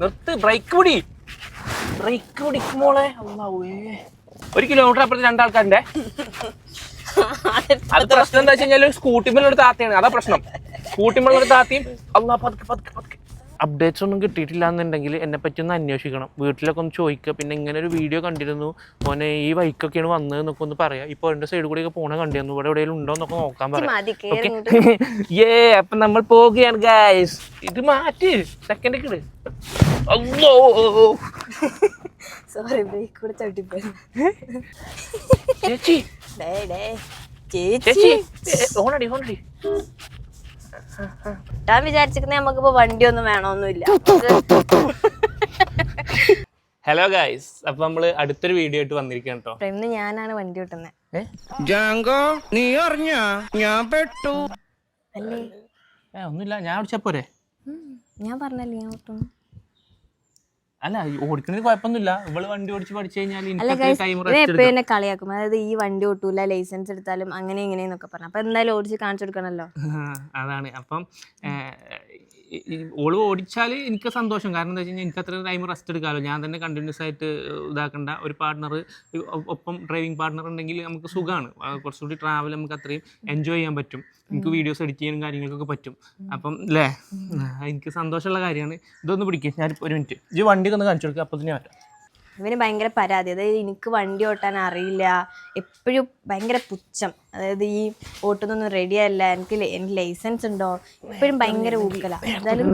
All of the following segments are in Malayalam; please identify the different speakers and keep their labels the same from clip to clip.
Speaker 1: നിർത്ത്, ബ്രേക്ക് പിടി. ബ്രേക്ക് ഒരു കിലോമീറ്റർ അപ്പുറത്ത് രണ്ടാൾക്കാരുടെ അത് പ്രശ്നം എന്താ വെച്ച് കഴിഞ്ഞാൽ സ്കൂട്ടിമ്മൽ ഒരു താത്തയാണ്. അതാ പ്രശ്നം. സ്കൂട്ടിമ്മൽ ഒരു താത്തയും. അള്ളാ പതുക്കെ പതുക്കെ പതുക്കെ. അപ്ഡേറ്റ്സ് ഒന്നും കിട്ടിയിട്ടില്ല എന്നുണ്ടെങ്കിൽ എന്നെ പറ്റി ഒന്ന് അന്വേഷിക്കണം. വീട്ടിലൊക്കെ ഒന്ന് ചോദിക്കുക. പിന്നെ ഇങ്ങനെ ഒരു വീഡിയോ കണ്ടിരുന്നു. മോനെ ഈ വൈക്കൊക്കെയാണ് വന്നത് എന്നൊക്കെ ഒന്ന് പറയാം. ഇപ്പോൾ എന്റെ സൈഡ് കൂടിയൊക്കെ പോണ കണ്ടിരുന്നു. ഇവിടെ എവിടെയെങ്കിലും ഉണ്ടോ എന്നൊക്കെ നോക്കാൻ പറയാം. ഏ അപ്പൊ നമ്മൾ പോവുകയാണ് ഗായ്സ് ഇത് മാറ്റി. സെക്കൻഡ് കിട് അല്ലോ
Speaker 2: സോറി ബ്രേക്ക് കൂടെ ചവിട്ടിപ്പോയി
Speaker 1: ചേച്ചി.
Speaker 2: ഡേ ഡേ ചേച്ചി.
Speaker 1: ചേച്ചി. ഓണടി ഓണടി
Speaker 2: ഞാൻ വിചാരിച്ചിരിക്കുന്ന നമുക്കിപ്പോ വണ്ടി ഒന്നും വേണമെന്നില്ല
Speaker 1: ഹലോ ഗായ്സ് അപ്പൊ നമ്മൾ അടുത്തൊരു വീഡിയോ ആയിട്ട് വന്നിരിക്കുകയാണ് കേട്ടോ
Speaker 2: ഇന്ന് ഞാനാണ് വണ്ടി ഓട്ടുന്നത്
Speaker 3: ജാങ്കോ നീ അറിഞ്ഞ? ഞാൻ പെട്ടു.
Speaker 1: ഒന്നുമില്ല. ഞാൻ ഓടിച്ചാ പോരെ?
Speaker 2: ഞാൻ പറഞ്ഞല്ലേ ഞാൻ ഓട്ടുന്നു
Speaker 1: അല്ല ഓടിക്കുന്നതിന് കുഴപ്പമൊന്നുമില്ല. ഇവൾ വണ്ടി ഓടിച്ച് പഠിച്ചു കഴിഞ്ഞാൽ
Speaker 2: എന്നെ കളിയാക്കും. അതായത് ഈ വണ്ടി ഓട്ടൂല ലൈസൻസ് എടുത്താലും അങ്ങനെ ഇങ്ങനെയെന്നൊക്കെ പറഞ്ഞു. അപ്പൊ എന്തായാലും ഓടിച്ച് കാണിച്ചു കൊടുക്കണല്ലോ.
Speaker 1: അതാണ്. അപ്പം ഓൾ ഓടിച്ചാൽ എനിക്ക് സന്തോഷം. കാരണം എന്താ വെച്ച് കഴിഞ്ഞാൽ എനിക്ക് അത്ര ടൈം റെസ്റ്റ് എടുക്കാമല്ലോ ഞാൻ തന്നെ കണ്ടിന്യൂസ് ആയിട്ട് ഇതാക്കേണ്ട ഒരു പാർട്ണർ ഒപ്പം ഡ്രൈവിംഗ് പാർട്ണർ ഉണ്ടെങ്കിൽ നമുക്ക് സുഖമാണ് കുറച്ചുകൂടി ട്രാവൽ നമുക്ക് അത്രയും എൻജോയ് ചെയ്യാൻ പറ്റും. എനിക്ക് വീഡിയോസ് എഡിറ്റ് ചെയ്യാനും കാര്യങ്ങൾക്കൊക്കെ പറ്റും. അപ്പം അല്ലേ എനിക്ക് സന്തോഷമുള്ള കാര്യമാണ്. ഇതൊന്ന് പിടിക്കുക ഞാൻ ഒരു മിനിറ്റ് ഈ വണ്ടി ഒന്ന് കാണിച്ചു കൊടുക്കുക അപ്പോൾ തന്നെ മാറ്റാം
Speaker 2: ഇവന് ഭയങ്കര പരാതി. അതായത് എനിക്ക് വണ്ടി ഓട്ടാൻ അറിയില്ല. എപ്പോഴും ഭയങ്കര പുച്ഛം. അതായത് ഈ ഓട്ടുന്നൊന്നും റെഡി അല്ല. എനിക്ക് എനിക്ക് ലൈസൻസ് ഉണ്ടോ? എപ്പോഴും ഭയങ്കര ഊക്കല എന്തായാലും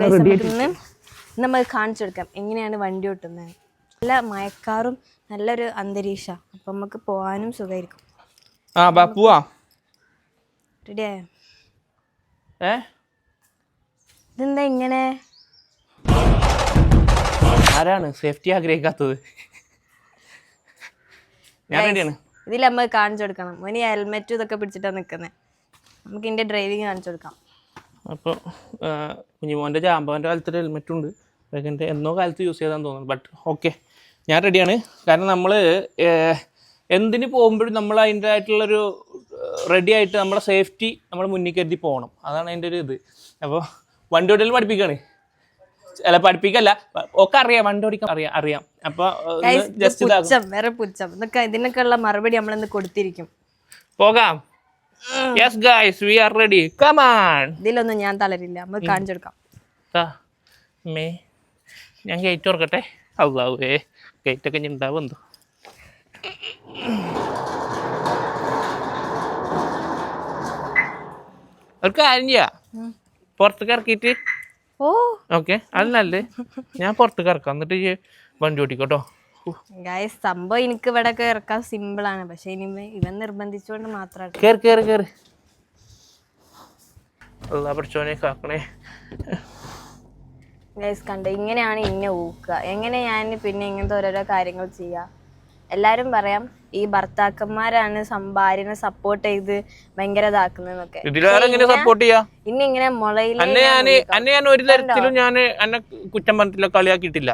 Speaker 2: നമ്മൾ ഇന്ന് കാണിച്ചു കൊടുക്കാം. എങ്ങനെയാണ് വണ്ടി ഓട്ടുന്നത് നല്ല മയക്കാറും നല്ലൊരു അന്തരീക്ഷ. അപ്പം നമുക്ക് പോകാനും സുഖമായിരിക്കും
Speaker 1: ആ ബാ പോവാ.
Speaker 2: റെഡിയായോ ഇതെന്താ ഇങ്ങനെ?
Speaker 1: ആരാണ് സേഫ്റ്റി ആഗ്രഹിക്കാത്തത്? ഞാൻ റെഡിയാണ്
Speaker 2: ഇതിൽ നമ്മൾ കാണിച്ചു കൊടുക്കണം. ഇനി ഹെൽമെറ്റ് ഇതൊക്കെ പിടിച്ചിട്ടാണ് നിൽക്കുന്നത് നമുക്ക് ഇതിന്റെ ഡ്രൈവിങ് കാണിച്ചു കൊടുക്കാം.
Speaker 1: അപ്പോൾ കുഞ്ഞുമോന്റെ ജാമ്പവന്റെ കാലത്ത് ഹെൽമെറ്റ് ഉണ്ട്. അതൊക്കെ എന്നോ കാലത്ത് യൂസ് ചെയ്താന്ന് തോന്നുന്നു. ബട്ട് ഓക്കെ ഞാൻ റെഡിയാണ് കാരണം നമ്മൾ എന്തിന് പോകുമ്പോഴും നമ്മൾ അതിന്റെ ആയിട്ടുള്ളൊരു റെഡി ആയിട്ട് നമ്മളെ സേഫ്റ്റി നമ്മൾ മുന്നിൽ കരുതി പോകണം. അതാണ് അതിന്റെ ഒരു ഇത്. അപ്പോൾ വണ്ടി ഓടിയിൽ പഠിപ്പിക്കുകയാണ്. അല്ല പഠിപ്പിക്കല്ല. ഒക്കെ അറിയാം വണ്ടി ഓടിക്കാൻ അറിയാം അറിയാം.
Speaker 2: അപ്പൊ
Speaker 1: ജസ്റ്റ്
Speaker 2: പുച്ഛം വേറെ പുച്ഛം. ഇതൊക്കെ ഇതിനൊക്കെ ഉള്ള മറുപടി നമ്മളിന്ന് കൊടുത്തിരിക്കും.
Speaker 1: പോകാം. Yes guys we are ready come on
Speaker 2: ഇതിലൊന്നും ഞാൻ തളരില്ല. നമുക്ക് കാണിച്ചു കൊടുക്കാം.
Speaker 1: മേ ഞാൻ ഗേറ്റ് തുറക്കട്ടെ? അള്ളാവേ ഗേറ്റൊക്കെ ഇനി ഉണ്ടാവും എന്തോ. ഒരു കാര്യം ചെയ്യാം. പുറത്തേക്ക് ഇറക്കിയിട്ട് ഓക്കെ അല്ലല്ലേ ഞാൻ പുറത്ത് കിടക്കാം എന്നിട്ട് ഈ വണ്ടി ഓടിക്കോട്ടോ.
Speaker 2: ഗായസ് സംഭവം എനിക്ക് ഇവിടെ കേറക്കാൻ ഇറക്കാൻ സിമ്പിൾ ആണ്. പക്ഷെ ഇനി ഇവൻ- നിർബന്ധിച്ചുകൊണ്ട്
Speaker 1: അല്ലാ പഠിച്ചോനെ കാക്കണേ.
Speaker 2: ഗൈസ് കണ്ട ഇങ്ങനെയാണ് ഇന്നെ ഊക്കുക. എങ്ങനെ ഞാൻ പിന്നെ ഇങ്ങനത്തെ ഓരോരോ കാര്യങ്ങൾ ചെയ്യുക എല്ലാരും പറയാം ഈ ഭർത്താക്കന്മാരാണ് സം- ഭാര്യനെ സപ്പോർട്ട് ചെയ്ത് ഭയങ്കര ഇതാക്കുന്നതെന്നൊക്കെ
Speaker 1: സപ്പോർട്ട് ചെയ്യാ?
Speaker 2: ഇനി ഇങ്ങനെ
Speaker 1: അന്നെ ഞാൻ അന്നെ ഒരു തരത്തിലും ഞാൻ എന്നെ കുറ്റം പറഞ്ഞിട്ടില്ല കളിയാക്കിയിട്ടില്ല.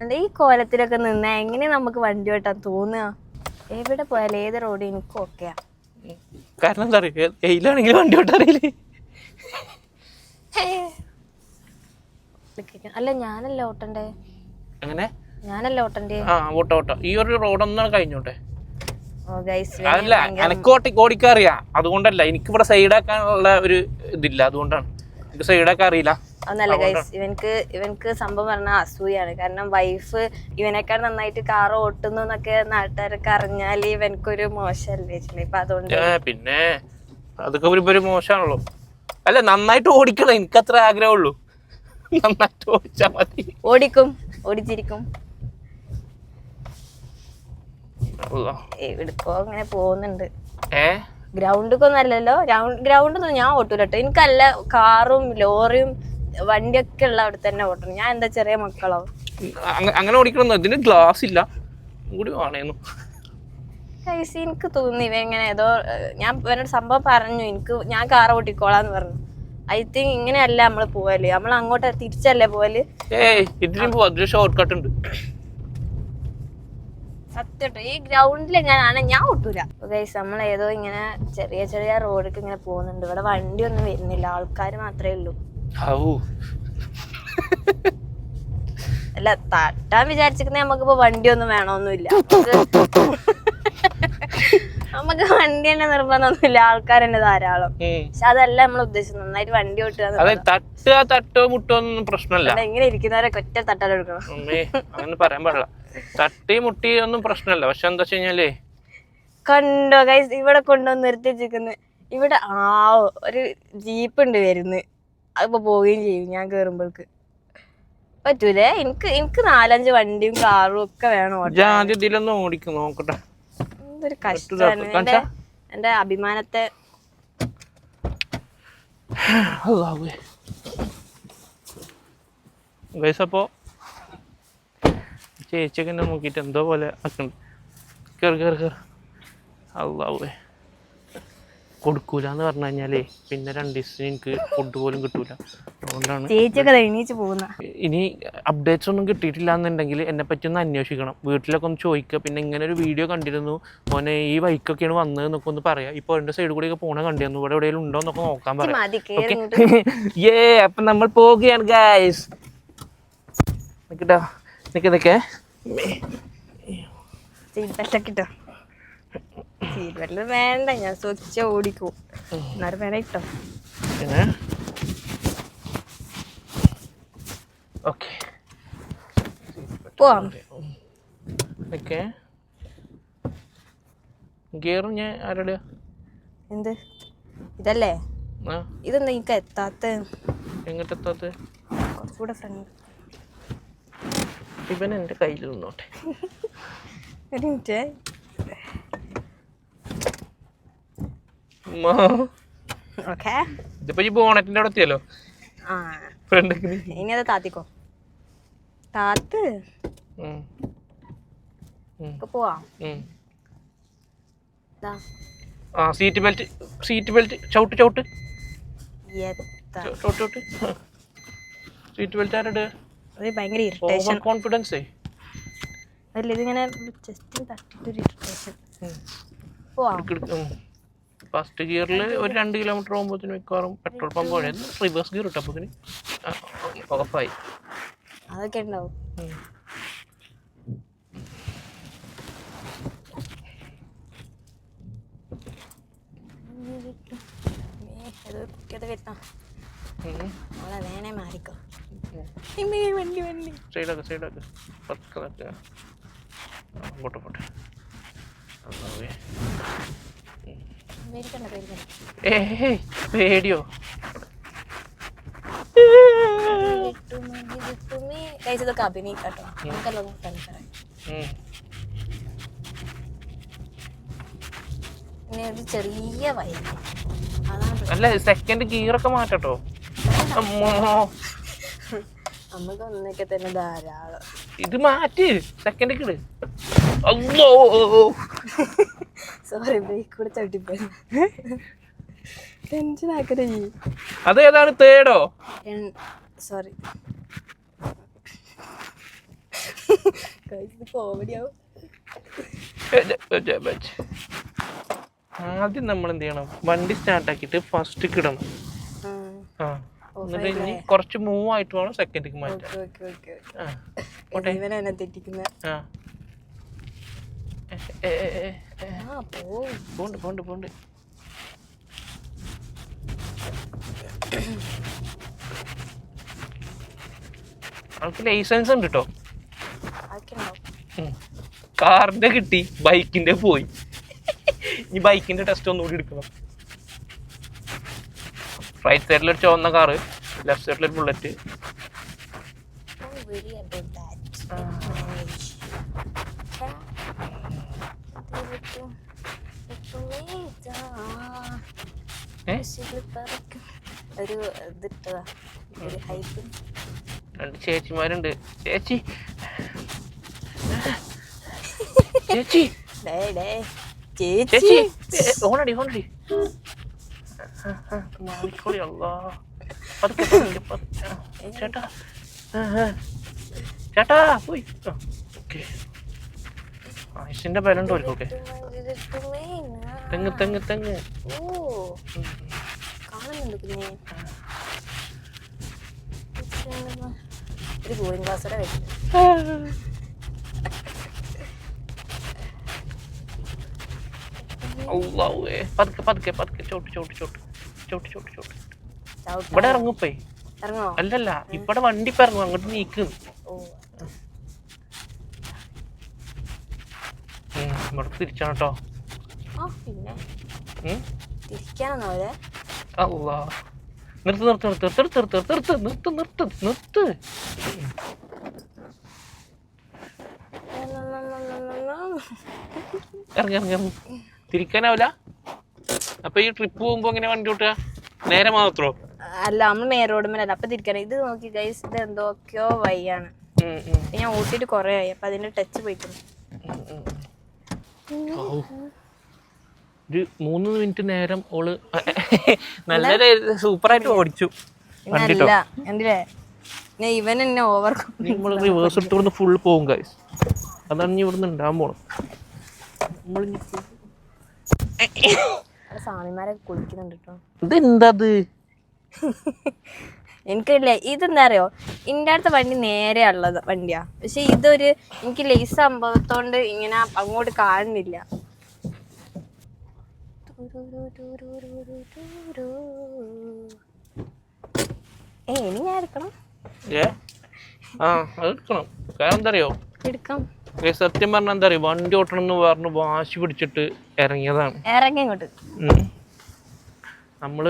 Speaker 2: എന്താ ഈ കോലത്തിലൊക്കെ നിന്നാ എങ്ങനെ നമുക്ക് വണ്ടി വെട്ടാൻ തോന്നുക എവിടെ പോയാലും ഏത് റോഡ് എനിക്കും ഒക്കെയാ
Speaker 1: കാരണം എന്താ പറയുക വണ്ടി ഓട്ടാറിയില്ലേ
Speaker 2: അല്ല ഞാനല്ല ഓട്ടണ്ടേ?
Speaker 1: അങ്ങനെ
Speaker 2: ഞാനല്ല ഓട്ടണ്ടേ.
Speaker 1: ആ ഓട്ടോ ഓട്ടോ. ഈ ഒരു റോഡൊന്നാണ് കഴിഞ്ഞോട്ടെ?
Speaker 2: ഓ ഗൈസ്
Speaker 1: അതല്ല എനിക്ക് ഓട്ടി ഓടിക്കാൻ അതുകൊണ്ടല്ല എനിക്ക് ഇവിടെ സൈഡാക്കാനുള്ള ഒരു ഇതില്ല അതുകൊണ്ടാണ്. എനിക്ക് സൈഡാക്കാൻ അറിയില്ല.
Speaker 2: ഒന്നല്ല ഗൈസ് ഇവനക്ക് ഇവനക്ക് സംഭവം പറഞ്ഞ അസൂയാണ്. കാരണം വൈഫ് ഇവനേക്കാൾ നന്നായിട്ട് കാർ ഓട്ടുന്നു എന്നൊക്കെ നാട്ടുകാരൊക്കെ അറിഞ്ഞാൽ ഇവനക്കൊരു മോശമല്ലേ ഇപ്പൊ അതുകൊണ്ട്
Speaker 1: പിന്നെ അതൊക്കെ ഒരു ഒരു മോശമാണല്ലോ. അല്ല നന്നായിട്ട് ഓടിക്കണം. എനിക്ക് അത്ര ആഗ്രഹമുള്ളൂ. നന്നായിട്ട് ഓടിച്ചാൽ മതി.
Speaker 2: ഓടിക്കും. ഓടിച്ചിരിക്കും. എവിടക്കോ അങ്ങനെ പോകുന്നുണ്ട്. ഗ്രൗണ്ടിക്കൊന്നും അല്ലല്ലോ ഗ്രൗണ്ടൊന്നും ഞാൻ ഓട്ടൂല കേട്ടോ എനിക്കല്ല കാറും ലോറിയും വണ്ടിയൊക്കെ ഉള്ള അവിടെ തന്നെ ഓട്ടണം. ഞാൻ എന്താ ചെറിയ മക്കളോ?
Speaker 1: അങ്ങനെ ഓടിക്കണം ഇതിന് ഗ്ലാസ് ഇല്ല. കൂടി വേണേന്നു.
Speaker 2: എനിക്ക് തോന്നി ഇവങ്ങനെ ഏതോ ഞാൻ ഇവനോട് സംഭവം പറഞ്ഞു. എനിക്ക് ഞാൻ കാർ ഓട്ടിക്കോളാന്ന് പറഞ്ഞു. ഐ തിങ്ക് ഇങ്ങനെയല്ല നമ്മൾ പോവൽ. നമ്മൾ അങ്ങോട്ട് തിരിച്ചല്ലേ പോവൽ?
Speaker 1: ഏയ് ഇതിന് ഷോർട്ട് കട്ട് ഉണ്ട്.
Speaker 2: സത്യം ഈ ഗ്രൗണ്ടിൽ എങ്ങനെയാണ് ഞാൻ ഒട്ടൂല. ഗൈസ് നമ്മൾ ഏതോ ഇങ്ങനെ ചെറിയ ചെറിയ റോഡൊക്കെ ഇങ്ങനെ പോകുന്നുണ്ട്. ഇവിടെ വണ്ടി ഒന്നും വരുന്നില്ല. ആൾക്കാർ മാത്രമേ ഉള്ളൂ. അല്ല തട്ടാൻ വിചാരിച്ചിരിക്കുന്ന നമുക്കിപ്പോ വണ്ടി ഒന്നും വേണമെന്നില്ല നമുക്ക് വണ്ടി തന്നെ നിർബന്ധമൊന്നുമില്ല. ആൾക്കാർ തന്നെ ധാരാളം. പക്ഷെ അതല്ല നമ്മൾ ഉദ്ദേശിച്ചത്. നന്നായിട്ട് വണ്ടി ഓട്ടുക.
Speaker 1: തട്ടുക തട്ടോ മുട്ടോ ഒന്നും പ്രശ്നമല്ല.
Speaker 2: ഇങ്ങനെ ഇരിക്കുന്നവരെ ഒറ്റ തട്ടാലെടുക്കണം
Speaker 1: അങ്ങനെ പറയാൻ പാടില്ല. തട്ടി മുട്ടി ഒന്നും പ്രശ്നമല്ല. പക്ഷെ എന്താ വെച്ചാലേ
Speaker 2: കണ്ടോ ഗൈസ് ഇവിടെ കൊണ്ടുവന്ന് നിർത്തിച്ചിരിക്കുന്നു ഇവിടെ ആ ഒരു ജീപ്പ് ഉണ്ട് വരുന്നത് അതിപ്പോ പോവുകയും ചെയ്യും ഞാൻ കേറുമ്പോൾക്ക്. പറ്റൂലേ? എനിക്ക് എനിക്ക് നാലഞ്ച് വണ്ടിയും കാറും ഒക്കെ വേണം
Speaker 1: ഇതിലൊന്നും ഓടിക്കും നോക്കട്ടെ.
Speaker 2: എന്തൊരു കഷ്ടമാണ് എന്റെ അഭിമാനത്തെ
Speaker 1: ഗൈസ് അപ്പോ ചേച്ചിയൊക്കെ എന്നെ നോക്കിയിട്ട് എന്തോ പോലെ ആക്കുന്നുണ്ട് കയറി കയറി കയറി അള്ളാവേ കൊടുക്കൂല എന്ന് പറഞ്ഞു കഴിഞ്ഞാലേ പിന്നെ രണ്ട് ദിവസത്തിന് എനിക്ക് ഫുഡ് പോലും കിട്ടൂല. അതുകൊണ്ടാണ് ഇനി അപ്ഡേറ്റ്സ് ഒന്നും കിട്ടിയിട്ടില്ല എന്നുണ്ടെങ്കിൽ എന്നെ പറ്റി ഒന്ന് അന്വേഷിക്കണം. വീട്ടിലൊക്കെ ഒന്ന് ചോദിക്കുക പിന്നെ ഇങ്ങനെ ഒരു വീഡിയോ കണ്ടിരുന്നു. മോനെ ഈ വൈക്കൊക്കെയാണ് വന്നതെന്നൊക്കെ ഒന്ന് പറയാം. ഇപ്പോൾ സൈഡ് സൈഡിൽ കൂടെയൊക്കെ പോണ കണ്ടിരുന്നു. ഇവിടെ എവിടെയെങ്കിലും ഉണ്ടോ എന്നൊക്കെ നോക്കാൻ പറയാം. ഏ അപ്പം നമ്മൾ പോവുകയാണ് ഗായ്സ് നിൽക്കട്ടോ നിൽക്ക് നിൽക്കേ
Speaker 2: സീറ്റ് ബെൽറ്റ് ഒക്കെ ഇട്ടോ സീറ്റ് ബെൽറ്റ് വേണ്ട ഞാൻ സ്വച്ഛ ഓടിക്കോ. എന്നാലും വേണം ഇട്ടോ.
Speaker 1: ഓക്കെ.
Speaker 2: പോവാം.
Speaker 1: ഓക്കെ ഗിയറും ഞാൻ ആരുടെ?
Speaker 2: എന്ത്? ഇതല്ലേ? ഇതെന്താ എനിക്ക് എത്താത്ത?
Speaker 1: എങ്ങോട്ടെത്താത്ത?
Speaker 2: കുറച്ചുകൂടെ ഫ്രണ്ട്.
Speaker 1: ഇവൻ എന്റെ കയ്യിൽ നിന്നോട്ടെ
Speaker 2: ഒരു മിനിറ്റ്.
Speaker 1: ഉമ്മാ.
Speaker 2: ഓക്കെ.
Speaker 1: ഇതിപ്പോ ഈ ബോണറ്റിന്റെ അവിടെ എത്തിയല്ലോ?
Speaker 2: ആ.
Speaker 1: ഫ്രണ്ടിക്ക്
Speaker 2: ഇനി അത് താത്തിക്കോ. താത്ത്. പോവാം.
Speaker 1: ആ സീറ്റ് ബെൽറ്റ് സീറ്റ് ബെൽറ്റ് ചവിട്ട് ചവിട്ട്. ചവിട്ട് ചവിട്ട്. സീറ്റ് ബെൽറ്റ് ആരുടെ?
Speaker 2: ഭയങ്കര ഇറിറ്റേഷൻ
Speaker 1: കോൺഫിഡൻസേ
Speaker 2: അല്ല ഇതിങ്ങനെ ജസ്റ്റ് തട്ടിട്ടൊരു ഇറിറ്റേഷൻ പോവാം
Speaker 1: ഫസ്റ്റ് ഗിയറിൽ ഒരു രണ്ട് കിലോമീറ്റർ പോകുമ്പോഴത്തേന് മിക്കവാറും പെട്രോൾ പമ്പ് വഴി റിവേഴ്സ് ഗിയർ ഇട്ടപ്പോൾ ഓഫായി
Speaker 2: അതൊക്കെ ഉണ്ടാവും. വരുന്ന അവളെ വേണേ മാറിക്കോ. വണ്ടി വണ്ടി
Speaker 1: സൈഡാക്ക് സൈഡാക്ക് പതുക്കെ നടക്കുക ആ, പോട്ടെ. പേടിയോ?
Speaker 2: ഇതൊക്കെ അഭിനയിക്കാട്ടോ. നമുക്കല്ലോ ഒരു ചെറിയ
Speaker 1: അല്ല സെക്കൻഡ് ഗിയറൊക്കെ മാറ്റട്ടോ. അമ്മോ.
Speaker 2: നമുക്ക് ഒന്നൊക്കെ തന്നെ ധാരാളം.
Speaker 1: ഇത് മാറ്റി. സെക്കൻഡ് ഇട്. അല്ലോ
Speaker 2: സോറി ബ്രേക്ക് കൂടെ ചവിട്ടിപ്പോയി ടെൻഷൻ ആക്കരുത് ഈ
Speaker 1: അത് ഏതാണ്? തേടോ
Speaker 2: സോറി കോമഡി ആവും.
Speaker 1: ആദ്യം നമ്മൾ എന്ത് ചെയ്യണം? വണ്ടി സ്റ്റാർട്ട് ആക്കിയിട്ട് ഫസ്റ്റ് കിടണം ആ. എന്നിട്ട് ഇനി കുറച്ച് മൂവ് ആയിട്ട് വേണം സെക്കൻഡിക്ക് മാറ്റാൻ. പോണ്ട് പോണ്ട് പോണ്ട്. അവൾക്ക് ലൈസൻസ് ഉണ്ട് കേട്ടോ കാറിന്റെ കിട്ടി ബൈക്കിന്റെ പോയി. ഈ ബൈക്കിന്റെ ടെസ്റ്റ് ഒന്നുകൂടി എടുക്കണം. റൈറ്റ് സൈഡിൽ ഒരു ചുവന്ന കാറ് ലെഫ്റ്റ് സൈഡിൽ ഒരു ബുള്ളറ്റ്
Speaker 2: ഒരു ഇതിട്ടതാ ഒരു ഹൈപ്പ്
Speaker 1: രണ്ട് ചേച്ചിമാരുണ്ട്. ചേച്ചി. ചേച്ചി. ചേച്ചി. ഓണടി ഓണടി. മാറിക്കോളി അല്ലാ പതുക്കെ പതുക്കെ പതുക്കെ. ചേട്ടാ. ചേട്ടാ പോയി. ഓക്കെ. ആ ആയുഷിന്റെ ബലം തോൽക്കൊക്കെ തെങ്ങ് തെങ്ങ് തെങ്ങ്.
Speaker 2: കാണുന്നുണ്ട് കുഞ്ഞെ. ഒരു കൂളിംഗ് ഗ്ലാസ്സോടെ വെച്ചു
Speaker 1: ഔവ്വേ. പതുക്കെ പതുക്കെ പതുക്കെ. ചോട്ട് ചോട്ട് ചോട്ട്. ഇവിടെ ഇറങ്ങുപ്പേ
Speaker 2: ഇറങ്ങോ
Speaker 1: അല്ലല്ല ഇവിടെ വണ്ടി ഇപ്പൊ ഇറങ്ങും അങ്ങോട്ട് നീക്കും.
Speaker 2: ഓ.
Speaker 1: ഇവിടെ തിരിച്ചാണ് കേട്ടോ
Speaker 2: ആ പിന്നെ? തിരിക്കാനാണോ അവരെ
Speaker 1: അല്ലാ നിർത്ത് നിർത്ത് നിർത്ത് നിർത്ത് നിർത്ത് നിർത്ത് നിർത്ത് നിർത്ത് നിർത്ത് ഇറങ്ങി ഇറങ്ങി ഇറങ്ങി. തിരിക്കാനാവില്ല അപ്പൊ ഈ ട്രിപ്പ് പോകുമ്പോ എങ്ങനെ വണ്ടി ഓട്ടുക? നേരെ മാത്രോ?
Speaker 2: അല്ല നമ്മൾ മേരോടുമ്പോ അപ്പൊ തിരിക്കണം ഇത് നോക്കി ഗൈസ് ഇത് എന്തൊക്കെയോ ഇപ്പൊ ഞാൻ ഓട്ടിട്ട് കൊറേ ആയി. അപ്പൊ അതിന്റെ ടച്ച് പോയിക്കുന്നു.
Speaker 1: ഒരു മൂന്ന് മിനിറ്റ് നേരം ഓൾ നല്ല സൂപ്പറായിട്ട് ഓടിച്ചു.
Speaker 2: ഇവൻ എന്നെ ഓവർ
Speaker 1: നമ്മൾ റിവേഴ്സ് എടുത്ത് ഇവിടുന്ന് ഫുൾ പോകും ഗൈസ് അതാണ് ഇവിടുന്ന് ഉണ്ടാകാൻ പോണം നമ്മളിനി
Speaker 2: സ്വാമിമാരൊക്കെ കുളിക്കുന്നുണ്ട് കേട്ടോ
Speaker 1: ഇതെന്തത്?
Speaker 2: എനിക്കില്ല ഇതെന്താ അറിയോ ഇന്റെ അടുത്ത വണ്ടി നേരെ ഉള്ളത് വണ്ടിയാ. പക്ഷെ ഇതൊരു എനിക്ക് ലേസ് സംഭവത്തോണ്ട് ഇങ്ങനെ അങ്ങോട്ട് കാണുന്നില്ല. ഏ ഇനി ഞാൻ എടുക്കണം.
Speaker 1: ഏ? ആ എടുക്കണം. കാരണം എന്താ അറിയോ
Speaker 2: എടുക്കാം.
Speaker 1: സത്യം പറഞ്ഞാൽ എന്താ അറിയോ? വണ്ടി ഓട്ടണം എന്ന് പറഞ്ഞ് വാശി പിടിച്ചിട്ട് ഇറങ്ങിയതാണ്.
Speaker 2: ഇറങ്ങി ഇങ്ങോട്ട്.
Speaker 1: ഉം.
Speaker 2: നമ്മൾ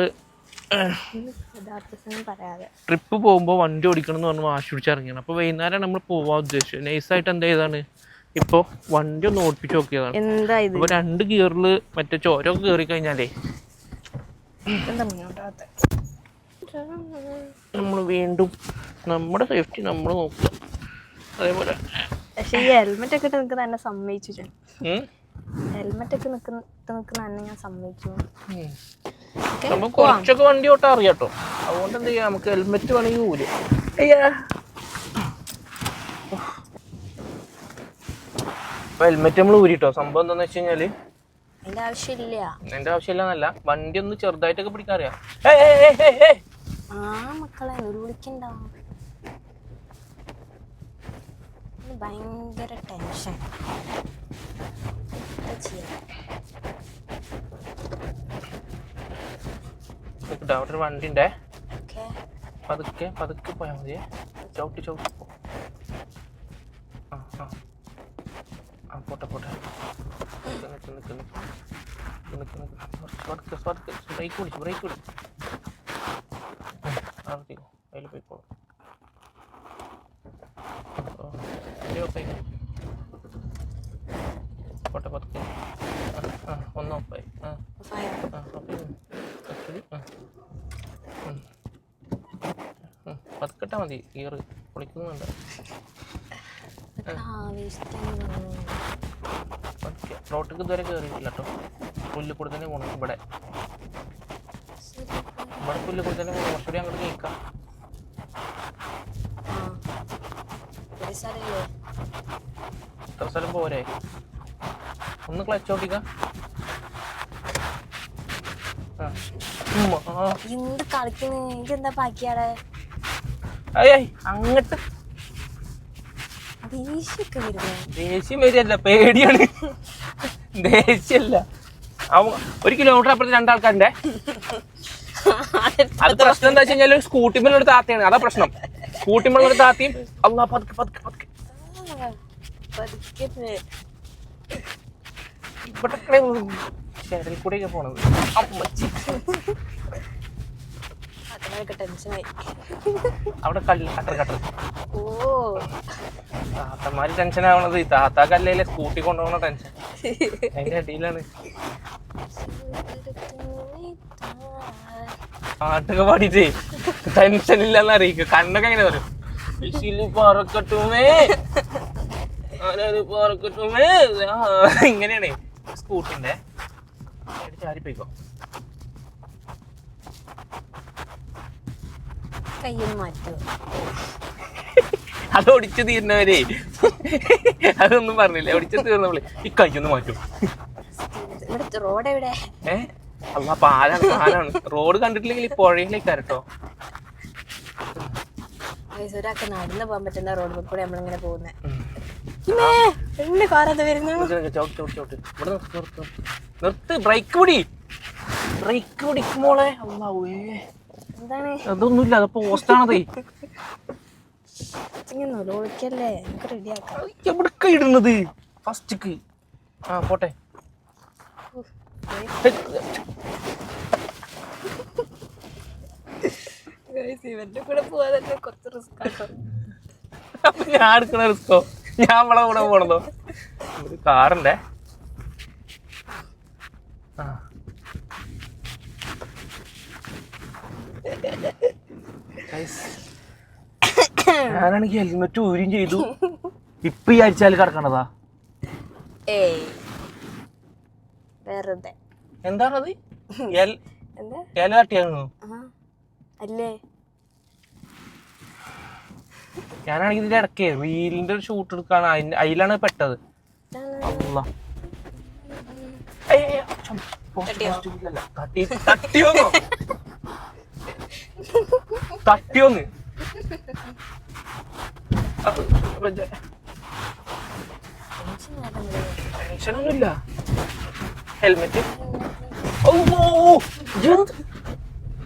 Speaker 2: പറയാതെ.
Speaker 1: ട്രിപ്പ് പോകുമ്പോൾ വണ്ടി ഓടിക്കണം എന്ന് പറഞ്ഞ് വാശി പിടിച്ച് ഇറങ്ങിയാണ് അപ്പോൾ വൈകുന്നേരം നമ്മൾ പോവാൻ ഉദ്ദേശിച്ചത് നൈസായിട്ട് എന്താ ചെയ്താണ് ഇപ്പോൾ വണ്ടി ഒന്ന് ഓടിപ്പിച്ച് നോക്കിയതാണ്.
Speaker 2: എന്താ ഇത്?
Speaker 1: അപ്പോൾ രണ്ട് ഗിയറിൽ മറ്റേ ചോരൊക്കെ കയറി കഴിഞ്ഞാലേ
Speaker 2: എന്താ മുന്നോട്ടാത്ത
Speaker 1: നമ്മൾ വീണ്ടും നമ്മുടെ സേഫ്റ്റി നമ്മൾ നോക്കുക. അതേപോലെ
Speaker 2: പക്ഷെ ഈ ഹെൽമെറ്റ് ഒക്കെ ഇട്ട് നിൽക്കുന്ന എന്നെ സമ്മതിച്ചു ഹെൽമെറ്റ് ഒക്കെ നിൽക്കുന്ന തന്നെ നിൽക്കുന്ന എന്നെ ഞാൻ സമ്മതിച്ചു.
Speaker 1: നമുക്ക് കുറച്ചൊക്കെ വണ്ടി ഓട്ടാ അറിയാട്ടോ. അതുകൊണ്ട് എന്ത് ചെയ്യാം നമുക്ക് ഹെൽമെറ്റ് വേണമെങ്കിൽ ഊര്. ഹെൽമെറ്റ് നമ്മൾ ഊരിട്ടോ? സംഭവം എന്താന്ന് വെച്ച് കഴിഞ്ഞാൽ?
Speaker 2: അതിന്റെ ആവശ്യമില്ല.
Speaker 1: എന്റെ ആവശ്യമില്ലെന്നല്ല വണ്ടി ഒന്ന് ചെറുതായിട്ടൊക്കെ പിടിക്കാൻ അറിയാം.
Speaker 2: ആ മക്കളെ ഒരു വിളിക്കണ്ട. ഭയങ്കര ടെൻഷൻ.
Speaker 1: അവിടെ ഒരു വണ്ടി ഉണ്ടേ പതുക്കെ പതുക്കെ പോയാൽ മതി. ചവിട്ടി ചവിട്ടി ആ ആ. പോട്ടെ പോട്ടെ. നിൽക്കുന്നു നിൽക്കുന്നു നിൽക്കുന്നു നിൽക്കുന്നു കുറച്ച് പതുക്കെ ബ്രേക്ക് വിളിച്ചു ബ്രേക്ക് വിളിച്ചു പതുക്കെട്ടാ മതി ഗിയർ പൊളിക്കുന്നുണ്ട്. റോട്ടിക്ക് ഇതുവരെ കയറിയിട്ടില്ല കേട്ടോ പുല്ല് കൂടെ തന്നെ പോകണം ഇവിടെ ഇവിടെ. പുല്ല് കൂടെ തന്നെ പോകണം കുറച്ചുകൂടി അങ്ങോട്ട് കേൾക്കാം? ഇത്ര സ്ഥലം പോരെ. ഒന്ന് ക്ലച്ച് ഓട്ടിക്കാം.
Speaker 2: എന്ത് കളിക്കുന്നു?
Speaker 1: അങ്ങട്ട്. ദേഷ്യം വരില്ല പേടിയാണ്. ദേഷ്യല്ല. ഒരു കിലോമീറ്റർ അപ്പുറത്ത് രണ്ടാൾക്കാരുണ്ടേ. അത് പ്രശ്നം എന്താ വെച്ച് കഴിഞ്ഞാൽ സ്കൂട്ടിമ്മൽ ഒരു താത്തയാണ്. അതാ പ്രശ്നം. സ്കൂട്ടിമ്മൽ ഒരു താത്തയും അള്ളാ പതുക്കെ പതുക്കെ പതുക്കെ. ഇവിടെ കൂടെയൊക്കെ പോണത്. അമ്മച്ചി.
Speaker 2: ടെൻഷനായി
Speaker 1: അവിടെ കല്ല് കട്ടർ കട്ടർ
Speaker 2: ഓ.
Speaker 1: താത്തമാര് ടെൻഷൻ ആവണത്. താത്താക്കല്ലേ സ്കൂട്ടി കൊണ്ടുപോകണ ടെൻഷൻ അതിന്റെ അടിയിലാണ്. പാട്ടൊക്കെ പാടിട്ടേ ടെൻഷൻ ഇല്ലെന്ന് അറിയിക്കും. കണ്ണൊക്കെ എങ്ങനെ പറയും പറക്കട്ടുമേ. പറക്കട്ടുമേ. ഇങ്ങനെയാണേ. സ്കൂട്ടിന്റെ ചാരിപ്പോയിക്കോ.
Speaker 2: കയ്യിൽ മാറ്റും.
Speaker 1: അത് ഒടിച്ചു തീരുന്നവരെ. അതൊന്നും പറഞ്ഞില്ല. ഒടിച്ചു തീർന്ന ഈ കയ്യൊന്ന് മാറ്റും.
Speaker 2: റോഡ് എവിടെ?
Speaker 1: അല്ല പാലാണ് പാലാണ്. റോഡ് കണ്ടിട്ടില്ലെങ്കിൽ പുഴയിലേക്ക് കേട്ടോ
Speaker 2: നടന്നു പോകാൻ പറ്റുന്ന റോഡിൽ കൂടെ നമ്മളിങ്ങനെ പോകുന്നത്
Speaker 1: നിർത്ത് ബ്രേക്ക് പിടി. ബ്രേക്ക്
Speaker 2: പിടിക്കുമോളെ
Speaker 1: അതൊന്നുമില്ല അത് പോസ്റ്റാണതേ എവിടക്ക ഇടുന്നത്? ഫസ്റ്റ്ക്ക് ആ പോട്ടെ.
Speaker 2: ഇവന്റെ കൂടെ കുറച്ച് റിസ്ക് ആട്ടോ.
Speaker 1: ഞാൻ എടുക്കണ റിസ്കോ ഞാൻ നമ്മളെ കൂടെ പോണതോ? ഒരു കാറുണ്ടേ ആ Guys, ഞാനാണെങ്കിൽ ഹെൽമെറ്റ് ഊരിയും ചെയ്തു. ഇപ്പൊ ഈ അരിച്ചാൽ കിടക്കണതാ?
Speaker 2: ഏയ്. വെറുതെ.
Speaker 1: എന്താണത്? ഇല തട്ടിയാണോ?
Speaker 2: അല്ലേ?
Speaker 1: ഞാനാണെങ്കിൽ ഇതിന്റെ ഇടയ്ക്ക് റീലിന്റെ ഒരു ഷൂട്ട് എടുക്കാണ്. അതിലാണ് പെട്ടത്. അള്ളാ. ഏയ് തട്ടിയോന്നോ ടെൻഷനൊന്നുമില്ല. ഹെൽമെറ്റ്.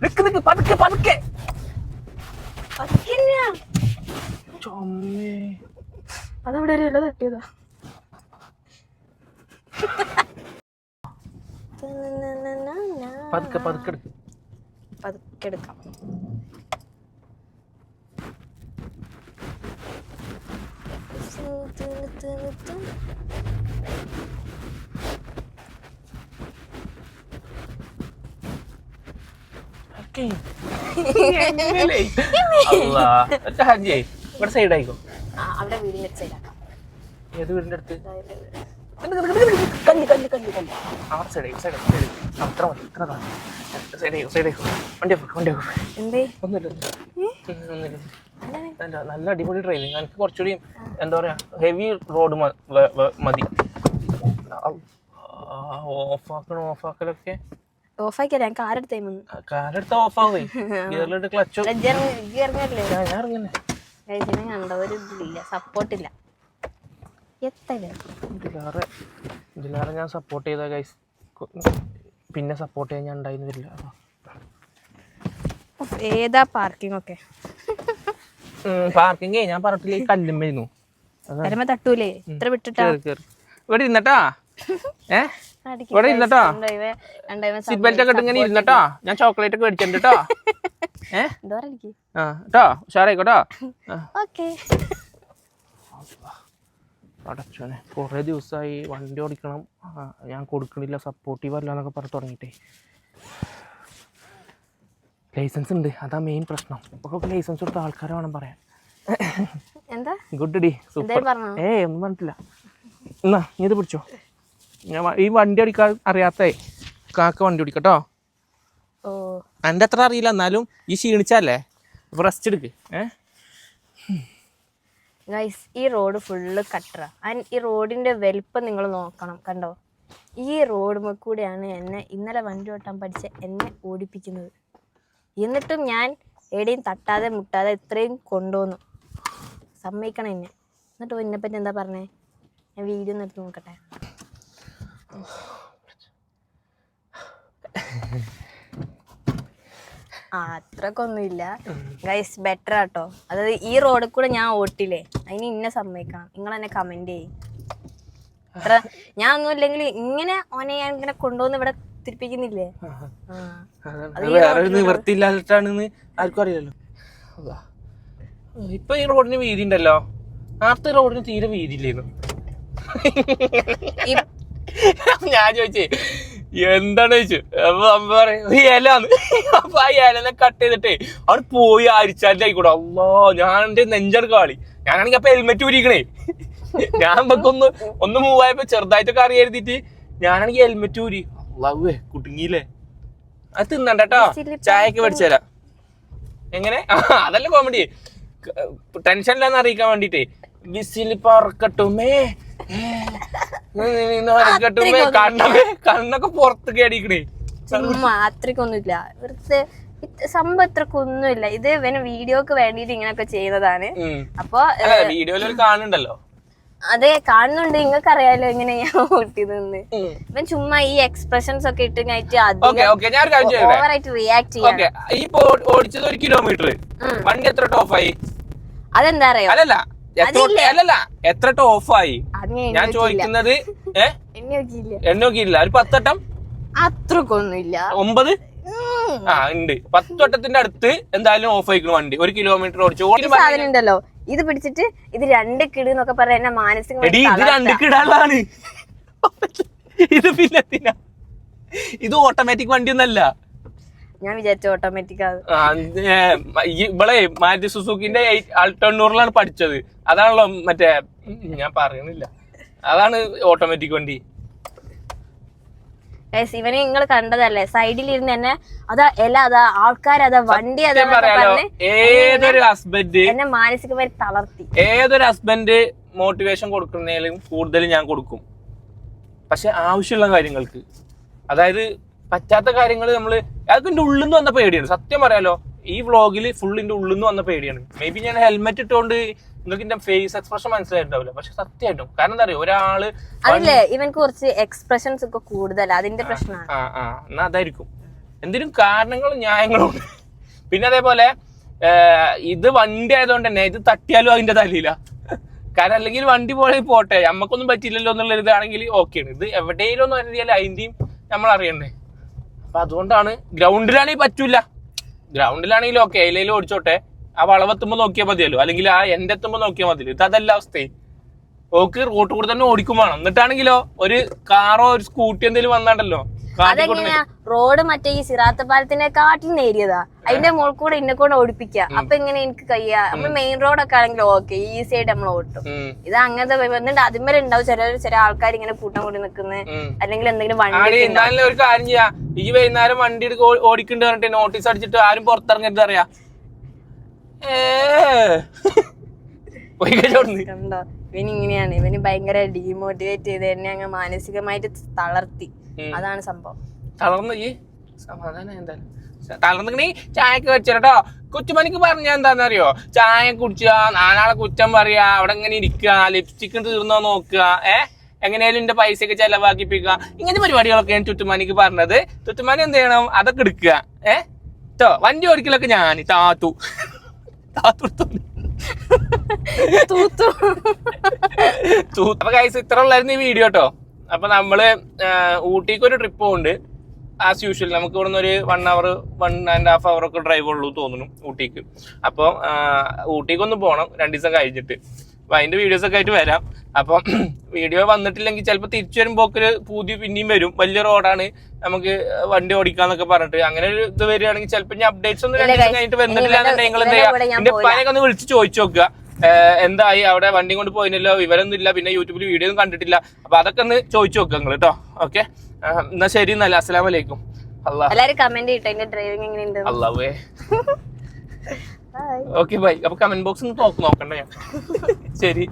Speaker 1: നിക്ക് നിക്ക് പതുക്കെ പതുക്കെ.
Speaker 2: അതവിടെ ഒരു ഇല തട്ടിയതാ.
Speaker 1: പതുക്കെ പതുക്കെ എടുക്ക്.
Speaker 2: പതുക്കെ എടുക്കാം.
Speaker 1: ഇവിടെ സൈഡ് ആയിക്കോ.
Speaker 2: ആ അവിടെ വീടിന്റെ സൈഡാക്കാം
Speaker 1: ഏത് വീടിന്റെ അടുത്ത്? കല്ല് കല്ല് കല്ല് കല്ല് അവിടെ സൈഡ് സൈഡ് സൈഡ് അത്ര മതി ഇത്ര സൈഡ് സൈഡ് ആയിക്കോ വണ്ടി വെക്ക് വണ്ടി
Speaker 2: എന്തേ?
Speaker 1: ഒന്നുമില്ല ഒന്നുമില്ല. നല്ല നല്ല അടിപൊളി ഡ്രൈവിങ് എനിക്ക് കുറച്ചുകൂടി എന്താ പറയാ ഹെവി റോഡ് മതി. ഓഫാക്കണം ഓഫാക്കലൊക്കെ
Speaker 2: ഓഫാക്കിയല്ല ഞാൻ കാറെടുത്തേ
Speaker 1: ഗിയറിലിട്ട് ക്ലച്ചോ ഞാൻ ഞാൻ ഇറങ്ങന്നെ
Speaker 2: കഴിച്ചിനെ കണ്ട ഒരു ഇതില്ല സപ്പോർട്ടില്ല എത്തല്ലേ
Speaker 1: ഇതിലേറെ ഇതിലേറെ ഞാൻ സപ്പോർട്ട് ചെയ്ത ഗൈസ് പിന്നെ സപ്പോർട്ട് ചെയ്യാൻ ഞാൻ ഉണ്ടായിരുന്നു വരില്ല
Speaker 2: ഏതാ പാർക്കിംഗ് ഒക്കെ?
Speaker 1: പാർക്കിംഗ് ഞാൻ പറഞ്ഞിട്ടില്ല ഈ കല്ലുമ്മായിരുന്നു
Speaker 2: വരുമ്പോ തട്ടൂലേ? ഇത്ര വിട്ടിട്ടാ?
Speaker 1: ഇവിടെ ഇരുന്നട്ടാ? ഏ? ഇവിടെ ഇരുന്നട്ടാ? സീറ്റ് ബെൽറ്റ് ഒക്കെ ഇങ്ങനെ ഇരുന്നട്ടാ? ഞാൻ ചോക്ലേറ്റ് ഒക്കെ മേടിച്ചിട്ടുണ്ട് കേട്ടോ ഏ കേട്ടോ ഉഷാറായിക്കോട്ടോ. അടച്ചോനെ കുറേ ദിവസമായി വണ്ടി ഓടിക്കണം. ഞാൻ കൊടുക്കണില്ല സപ്പോർട്ടീവ് അല്ല എന്നൊക്കെ പറഞ്ഞു തുടങ്ങിയിട്ടേ. ലൈസൻസ് ഉണ്ട്. അതാ മെയിൻ പ്രശ്നം. ഒക്കെ ലൈസൻസ് കൊടുത്ത ആൾക്കാരെ വേണം പറയാൻ.
Speaker 2: എന്താ?
Speaker 1: ഗുഡ് ഡി സൂപ്പർ ഏ ഒന്നും പറഞ്ഞിട്ടില്ല. എന്നാ നീ ഇത് പിടിച്ചോ. ഞാൻ ഈ വണ്ടി ഓടിക്കാൻ അറിയാത്തേ കാക്ക വണ്ടി ഓടിക്കട്ടോ
Speaker 2: ഓ.
Speaker 1: എന്റെ അത്ര അറിയില്ല. എന്നാലും ഈ ക്ഷീണിച്ചല്ലേ റെസ്റ്റ് എടുക്ക്. ഏ?
Speaker 2: ഗൈസ് ഈ റോഡ് ഫുള്ള് കട്ടറ. ആൻഡ് ഈ റോഡിന്റെ വലിപ്പം നിങ്ങൾ നോക്കണം കണ്ടോ? ഈ റോഡ് കൂടെയാണ് എന്നെ ഇന്നലെ വണ്ടി ഓട്ടാൻ പഠിച്ച എന്നെ ഓടിപ്പിക്കുന്നത്. എന്നിട്ടും ഞാൻ എവിടെയും തട്ടാതെ മുട്ടാതെ ഇത്രയും കൊണ്ടുവന്നു. സമ്മതിക്കണം എന്നെ. എന്നിട്ട് എന്നെ പറ്റി എന്താ പറഞ്ഞേ? ഞാൻ വീഡിയോ ഒന്ന് എടുത്ത് നോക്കട്ടെ. ആ അത്രക്കൊന്നുമില്ല ഗൈസ് ബെറ്റർ ആട്ടോ. അതായത് ഈ റോഡിൽ കൂടെ ഞാൻ ഓട്ടില്ലേ? അതിന് ഇന്നെ സമ്മതിക്കണം. നിങ്ങൾ എന്നെ കമന്റ് ചെയ്യും. അത്ര ഞാൻ ഒന്നും ഇല്ലെങ്കിൽ ഇങ്ങനെ ഓനെ ഞാൻ ഇങ്ങനെ കൊണ്ടുവന്ന് ഇവിടെ ഈ
Speaker 1: വേറെ ഒരു ആർക്കും അറിയില്ലല്ലോ. ഇപ്പൊ ഈ റോഡിന് വീതി ഉണ്ടല്ലോ. നേരത്തെ റോഡിന് തീരെ വീതി ഇല്ലായിരുന്നു ഞാൻ ചോദിച്ചേ എന്താണ് ചോദിച്ചു? അപ്പൊ അമ്മ പറയും ഈ ഇലാന്ന് അപ്പൊ ആ ഇലനെ കട്ട് ചെയ്തിട്ടേ അവിടെ പോയി അരിച്ചാലിന്റെ ആയിക്കോട്ടെ അല്ലോ ഞാൻ എന്റെ നെഞ്ചാണ് കാളി. ഞാനാണെങ്കിൽ അപ്പൊ ഹെൽമെറ്റ് ഊരിക്കണേ. ഞാൻ ഒന്ന് ഒന്ന് മൂവായപ്പോ ചെറുതായിട്ടൊക്കെ അറിയാരുതിട്ട് ഞാനാണെങ്കിൽ ഹെൽമെറ്റ് ഊരി. അള്ളാവേ കുടുങ്ങിയില്ലേ? അത് തിന്നണ്ടട്ടോ
Speaker 2: കേട്ടോ
Speaker 1: ചായക്ക് പഠിച്ചുതരാം എങ്ങനെ? അതല്ല കോമഡി ടെൻഷൻ ഇല്ലാന്ന് അറിയിക്കാൻ വേണ്ടിട്ടേ വിസിൽ പറക്കട്ടുമേ പറക്കട്ടുമേ കണ്ണൊക്കെ കണ്ണൊക്കെ പുറത്ത് കേടിക്കണേ.
Speaker 2: മാത്രക്കൊന്നുമില്ല വെറുതെ ഇത് സംഭവം ഇത്രക്കൊന്നുമില്ല ഇത് ഇവന് വീഡിയോക്ക് വേണ്ടിട്ട് ഇങ്ങനെയൊക്കെ ചെയ്യുന്നതാണ്. അപ്പൊ
Speaker 1: വീഡിയോയിൽ കാണുന്നുണ്ടല്ലോ.
Speaker 2: അത് കാണുന്നുണ്ട്. നിങ്ങൾക്ക് അറിയാലോ എങ്ങനെയാ ഓട്ടിയതെന്ന് ഇവൻ ചുമ്മാ ഈ എക്സ്പ്രഷൻസ് ഒക്കെ ഇട്ട് കഴിഞ്ഞിട്ട്
Speaker 1: ഞാൻ
Speaker 2: ഓവറായിട്ട് റിയാക്ട് ചെയ്യാം.
Speaker 1: ഓടിച്ചത് ഒരു കിലോമീറ്റർ വണ്ടി എത്ര
Speaker 2: അതെന്താ അറിയോ?
Speaker 1: അല്ലല്ല എത്ര? അല്ലല്ല
Speaker 2: അത്
Speaker 1: ഞാൻ
Speaker 2: ഞാൻ
Speaker 1: ചോദിക്കുന്നത് എണ്ണോക്കിയില്ല ഒരു പത്തട്ടം?
Speaker 2: അത്രക്കൊന്നുമില്ല.
Speaker 1: ഒമ്പത്. ആ ഉണ്ട്. പത്ത് വട്ടത്തിന്റെ അടുത്ത് എന്തായാലും ഓഫ് ആയിക്കണം വണ്ടി. ഒരു കിലോമീറ്റർ ഓടിച്ചു.
Speaker 2: ഉണ്ടല്ലോ. ഇത് പിടിച്ചിട്ട് ഇത് രണ്ട് കിട് എന്നൊക്കെ പറഞ്ഞ എന്നെ മാനസികമായി
Speaker 1: ഇത് രണ്ട് ഇത് പിന്നെ? ഇത് ഓട്ടോമാറ്റിക് വണ്ടി ഒന്നല്ല
Speaker 2: ഞാൻ വിചാരിച്ചു ഓട്ടോമാറ്റിക്
Speaker 1: ഇവളെ മാരുതി സുസുക്കിന്റെ അൾട്ടോണൂറിലാണ് പഠിച്ചത്. അതാണല്ലോ മറ്റേ ഞാൻ പറയുന്നില്ല അതാണ് ഓട്ടോമാറ്റിക് വണ്ടി.
Speaker 2: Guys, ഇവനെ നിങ്ങൾ കണ്ടതല്ലേ? സൈഡിൽ ഇരുന്ന് തന്നെ അതാ ഇല അതാ ആൾക്കാരതാ വണ്ടി അതാ പറഞ്ഞ്
Speaker 1: ഏതൊരു ഹസ്ബൻഡ്
Speaker 2: എന്നെ മാനസികമായി തളർത്തി.
Speaker 1: ഏതൊരു ഹസ്ബൻഡ് മോട്ടിവേഷൻ കൊടുക്കുന്നതിലും കൂടുതൽ ഞാൻ കൊടുക്കും. പക്ഷെ ആവശ്യമുള്ള കാര്യങ്ങൾക്ക്. അതായത് പറ്റാത്ത കാര്യങ്ങൾ നമ്മൾ അതൊക്കെ ഉള്ളിൽ നിന്ന് വന്ന പേടിയാണ്. സത്യം പറയാലോ ഈ വ്ളോഗിൽ ഫുള്ളിന്റെ ഉള്ളിൽ നിന്ന് വന്ന പേടിയാണ്. മേ ബി ഞാൻ ഹെൽമെറ്റ് ഇട്ടുകൊണ്ട് നിങ്ങൾക്ക് എന്റെ ഫേസ് എക്സ്പ്രഷൻ മനസ്സിലായിട്ടുണ്ടാവില്ല. പക്ഷെ സത്യമായിട്ടും. കാരണം എന്താ അറിയോ? ഒരാൾ
Speaker 2: അതല്ലേ ഇവൻ കുറച്ച് എക്സ്പ്രഷൻസ് ഒക്കെ കൂടുതൽ അതിന്റെ പ്രശ്നമാണ്.
Speaker 1: ആ ആ. എന്നാ അതായിരിക്കും. എന്തിനും കാരണങ്ങളും ന്യായങ്ങളും ഉണ്ട് പിന്നെ അതേപോലെ ഇത് വണ്ടി ആയതുകൊണ്ട് തന്നെ ഇത് തട്ടിയാലും അതിന്റെ തലയില്ല കാരണം അല്ലെങ്കിൽ വണ്ടി പോലെ പോട്ടെ നമ്മക്കൊന്നും പറ്റില്ലല്ലോ എന്നുള്ള ഇതാണെങ്കിൽ ഓക്കെയാണ് ഇത് എവിടെയെങ്കിലും ഒന്ന് അറിയാൽ അതിന്റെയും നമ്മൾ അറിയണ്ടേ. അപ്പൊ അതുകൊണ്ടാണ് ഗ്രൗണ്ടിലാണെങ്കിൽ പറ്റൂല. ഗ്രൗണ്ടിലാണെങ്കിൽ ഓക്കെ അതിലേലും ഓടിച്ചോട്ടെ. ആ വളവെത്തുമ്പോ നോക്കിയാൽ മതിയല്ലോ. അല്ലെങ്കിൽ ആ എന്റെ എത്തുമ്പോ നോക്കിയാൽ മതിയല്ലോ. ഇത് അതല്ല അവസ്ഥയും ഓക്ക് റോട്ട് കൂടെ തന്നെ ഓടിക്കും വേണം. എന്നിട്ടാണെങ്കിലോ ഒരു കാറോ ഒരു സ്കൂട്ടി എന്തെങ്കിലും വന്നാണ്ടല്ലോ?
Speaker 2: അതെങ്ങനെയാ? റോഡ് മറ്റേ ഈ സിറാത്ത പാലത്തിനെ കാട്ടിൽ നേരിയതാ അതിന്റെ മുകളിൽ കൂടെ ഇന്നെ കൊണ്ട് ഓടിപ്പിക്ക. അപ്പൊ എങ്ങനെ എനിക്ക് കഴിയാ? നമ്മൾ മെയിൻ റോഡൊക്കെ ആണെങ്കിൽ ഓക്കെ ഈസി ആയിട്ട് നമ്മൾ ഓട്ടും. ഇത് അങ്ങനത്തെ വന്നിട്ട് അതിന്മേൽ ഉണ്ടാവും ചില ചില ആൾക്കാർ ഇങ്ങനെ കൂട്ടം കൂടി നിൽക്കുന്നത് അല്ലെങ്കിൽ എന്തെങ്കിലും വണ്ടി
Speaker 1: ഒരു കാര്യം ചെയ്യാം. ഈ വൈകുന്നേരം വണ്ടി എടുത്ത് ഓ- ഓടിക്കണ്ട് പറഞ്ഞിട്ട് നോട്ടീസ് അടിച്ചിട്ട് ആരും പുറത്തിറങ്ങരുത് അറിയാ.
Speaker 2: കണ്ടോ? ഇവന് ഇങ്ങനെയാണ് ഇവന് ഭയങ്കര ഡീമോട്ടിവേറ്റ് ചെയ്ത് എന്നെ അങ്ങ് മാനസികമായിട്ട് തളർത്തി. അതാണ് സംഭവം.
Speaker 1: തളർന്നു ഈ സമാധാനം എന്തായാലും. തളർന്നിക്കണേ ചായക്ക് വെച്ചിട്ടോ കൊച്ചുമണിക്ക് പറഞ്ഞ എന്താണെന്നറിയോ ചായ കുടിക്കുക നാലാളെ കുറ്റം പറയാ അവിടെ ഇങ്ങനെ ഇരിക്കുക ലിപ്സ്റ്റിക് തീർന്നോ നോക്കുക ഏ? എങ്ങനെയാലും എന്റെ പൈസയൊക്കെ ചെലവാക്കിപ്പിക്കുക ഇങ്ങനത്തെ പരിപാടികളൊക്കെയാണ് ചുറ്റുമാനിക്ക് പറഞ്ഞത്. ചുറ്റുമാനി എന്ത് ചെയ്യണം? അതൊക്കെ എടുക്കുക ഏ? ട്ടോ വണ്ടി ഓടിക്കലൊക്കെ ഞാൻ താത്തു. താത്തു എടുത്തോണ്ട്.
Speaker 2: തൂത്തു.
Speaker 1: തൂ- അപ്പൊ കൈസ് ഇത്ര ഉള്ളായിരുന്നു ഈ വീഡിയോ കേട്ടോ അപ്പൊ നമ്മൾ ഊട്ടിക്ക് ഒരു ട്രിപ്പ് ഉണ്ട് ആസ് യൂഷ്വൽ നമുക്ക് ഇവിടുന്ന് ഒരു one hour one and half hour ഒക്കെ ഡ്രൈവ് ഉള്ളൂ തോന്നുന്നു ഊട്ടിക്ക്. അപ്പോൾ ഊട്ടിക്ക് ഒന്ന് പോകണം രണ്ട് ദിവസം കഴിഞ്ഞിട്ട്. അപ്പൊ അതിന്റെ വീഡിയോസ് ഒക്കെ ആയിട്ട് വരാം. അപ്പം വീഡിയോ വന്നിട്ടില്ലെങ്കിൽ ചിലപ്പോൾ തിരിച്ചു വരുമ്പോൾ ഒരു പുതിയ പിന്നെയും വരും. വലിയ റോഡാണ് നമുക്ക് വണ്ടി ഓടിക്കാന്നൊക്കെ പറഞ്ഞിട്ട്. അങ്ങനെ ഒരു ഇത് വരികയാണെങ്കിൽ ചിലപ്പോൾ ഞാൻ അപ്ഡേറ്റ്സ് ഒന്നും രണ്ട്
Speaker 2: ഇല്ല
Speaker 1: ദിവസം കഴിഞ്ഞിട്ട് വന്നിട്ടില്ല എന്നുണ്ടെങ്കിൽ എന്ത്
Speaker 2: ഇവരുടെ
Speaker 1: ചെയ്യാം?
Speaker 2: കൂടെ ഞാൻ
Speaker 1: എന്റെ ഉപ്പാനൊക്കെ ഒന്ന് വിളിച്ച് ചോദിച്ചു നോക്കുക. എന്തായി? അവിടെ വണ്ടി കൊണ്ട് പോയില്ലല്ലോ വിവരമൊന്നും ഇല്ല. പിന്നെ യൂട്യൂബിൽ വീഡിയോ ഒന്നും കണ്ടിട്ടില്ല. അപ്പൊ അതൊക്കെ ഒന്ന് ചോദിച്ചു നോക്കുക നിങ്ങൾ കേട്ടോ ഓക്കെ എന്നാ ശരി എന്നല്ല അസ്സലാമലൈക്കും അല്ലാ
Speaker 2: എല്ലാരും കമന്റ് ചെയ്യട്ടെ ഡ്രൈവിംഗ് എങ്ങനെയുണ്ട്?
Speaker 1: ഉണ്ട്
Speaker 2: ബൈ
Speaker 1: ഓക്കെ ബൈ അപ്പൊ കമന്റ് ബോക്സ് നോക്കണ്ട ഞാൻ. ശരി.